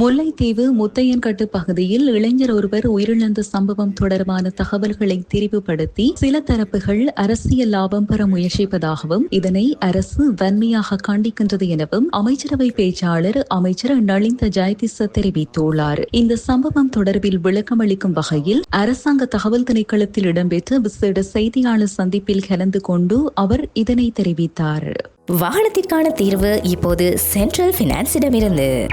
முல்லைத்தீவு முத்தையன்கட்டு பகுதியில் இளைஞர் ஒருவர் உயிரிழந்த சம்பவம் தொடர்பான தகவல்களை திரிவுபடுத்தி சில தரப்புகள் அரசியல் லாபம் பெற முயற்சிப்பதாகவும் இதனை அரசு வன்மையாக கண்டிக்கின்றது எனவும் அமைச்சரவை பேச்சாளர் அமைச்சர் நளிந்த ஜெயதிச தெரிவித்துள்ளார். இந்த சம்பவம் தொடர்பில் விளக்கமளிக்கும் வகையில் அரசாங்க தகவல் திணைக்களத்தில் இடம்பெற்ற விசேட செய்தியாளர் சந்திப்பில் கலந்து கொண்டு அவர் இதனை தெரிவித்தார். வாகனத்திற்கான தீர்வு இப்போது சென்ட்ரல் பினான்ஸிடமிருந்து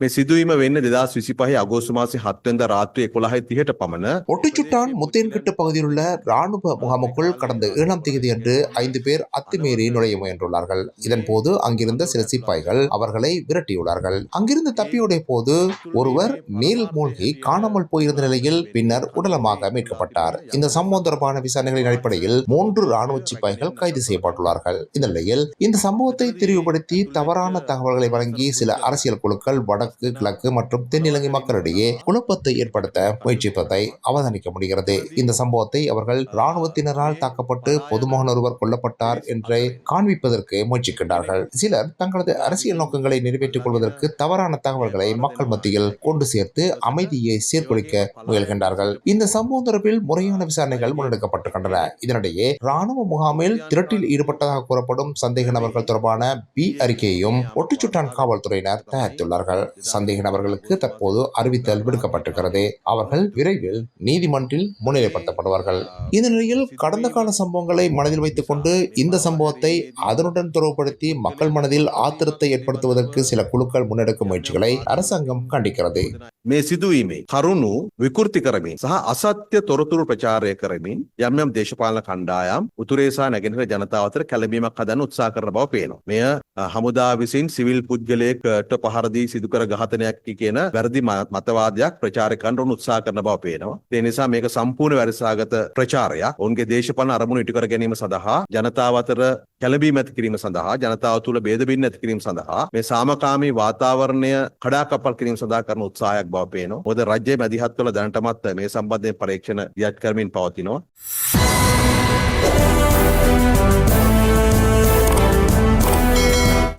මේ සිදුවීම වෙන්න දෙදස් විසිපහහි අගෝස්තුමාසි හත්වද රාත්‍රය කොළහයි තිහට පමණ ஒட்டுச்சுட்டான் முத்தேன்கட்டு பகுதியில் உள்ள ராணுவ முகாமுக்குள் கடந்த ஏழாம் தேதி அன்று ஐந்து பேர் அத்துமீறி நுழைய முயன்றுள்ளார்கள் இதன் போது அங்கிருந்த சில சிப்பாய்கள் அவர்களை விரட்டியுள்ளார்கள் அங்கிருந்து தப்பியோடைய போது ஒருவர் நீல் மூழ்கி காணாமல் போயிருந்த நிலையில் பின்னர் உடலமாக மீட்கப்பட்டார் இந்த சம்பவம் தொடர்பான விசாரணைகளின் அடிப்படையில் மூன்று ராணுவ சிப்பாய்கள் கைது செய்யப்பட்டுள்ளார்கள் இந்த நிலையில் இந்த சம்பவத்தை திரிவுபடுத்தி தவறான தகவல்களை வழங்கி சில அரசியல் குழுக்கள் வடக்கு கிழக்கு மற்றும் தென்னிலங்கை மக்களிடையே குழப்பத்தை ஏற்படுத்த முயற்சிப்பதை அவதானிக்க முடிகிறது. இந்த சம்பவத்தை அவர்கள் இராணுவத்தினரால் தாக்கப்பட்டு பொதுமகன் ஒருவர் கொல்லப்பட்டார் என்றே காண்பிப்பதற்கு முயற்சிக்கின்றார்கள். சிலர் தங்களது அரசியல் நோக்கங்களை நிறைவேற்றிக் கொள்வதற்கு தவறான தகவல்களை மக்கள் மத்தியில் கொண்டு சேர்த்து அமைதியை சீர்குலைக்க முயல்கின்றார்கள். இந்த சம்பவம் தொடர்பில் முறையான விசாரணைகள் முன்னெடுக்கப்பட்டிருக்கின்றன. இதனிடையே ராணுவ முகாமில் திரட்டில் ஈடுபட்டதாக கூறப்படும் சந்தேக நபர்கள் தொடர்பான பி அறிக்கையையும் ஒட்டுச்சுட்டான் காவல்துறையினர் தயாரித்துள்ளார்கள். சந்தேக நபர்களுக்கு தற்போது அறிவித்தல் விடுக்கப்பட்டிருக்கிறது அவர்கள் விரைவில் நீதிமன்றில் முன்னிலைப்படுத்தப்படுவார்கள் இந்த நிலையில் கடந்த கால சம்பவங்களை மனதில் வைத்துக் கொண்டு இந்த சம்பவத்தை அதனுடன் தொடர்புபடுத்தி மக்கள் மனதில் ஆத்திரத்தை ஏற்படுத்துவதற்கு சில குழுக்கள் முன்னெடுக்கும் முயற்சிகளை அரசாங்கம் கண்டிக்கிறது මේ සිදුවීමේ කරුණු විකෘති කරමින් සහ අසත්‍ය තොරතුරු ප්‍රචාරය කරමින් යම් යම් දේශපාලන කණ්ඩායම් උතුරේසා නැගෙනහිර ජනතාව අතර කැළඹීමක් හදන්න උත්සාහ කරන බව පේනවා. මෙය අ, හමුදා විසින් සිවිල් පුද්ගලයෙක්ට පහර දී සිදු කර ඝාතනයක් කියන වැරදි ම- මතවාදයක් ප්‍රචාරය කරන්න උන් උත්සාහ කරන බව පේනවා. ඒ නිසා මේක සම්පූර්ණ වැරදිසාගත ප්‍රචාරයක්. ඔවුන්ගේ දේශපාලන අරමුණු ඉටු කර ගැනීම සඳහා ජනතාව අතර කැළඹීම ඇති කිරීම සඳහා ජනතාව තුළ බේදබින්න ඇති කිරීම සඳහා මේ සාමකාමී වාතාවරණය කඩාකප්පල් කිරීම සඳහා කරන උත්සාහයක් බව පේනවා. මොකද රජ්‍ය මැදිහත් කළ දැනටමත් මේ සම්බන්ධයෙන් පරීක්ෂණ දියත් කරමින් පවතිනවා.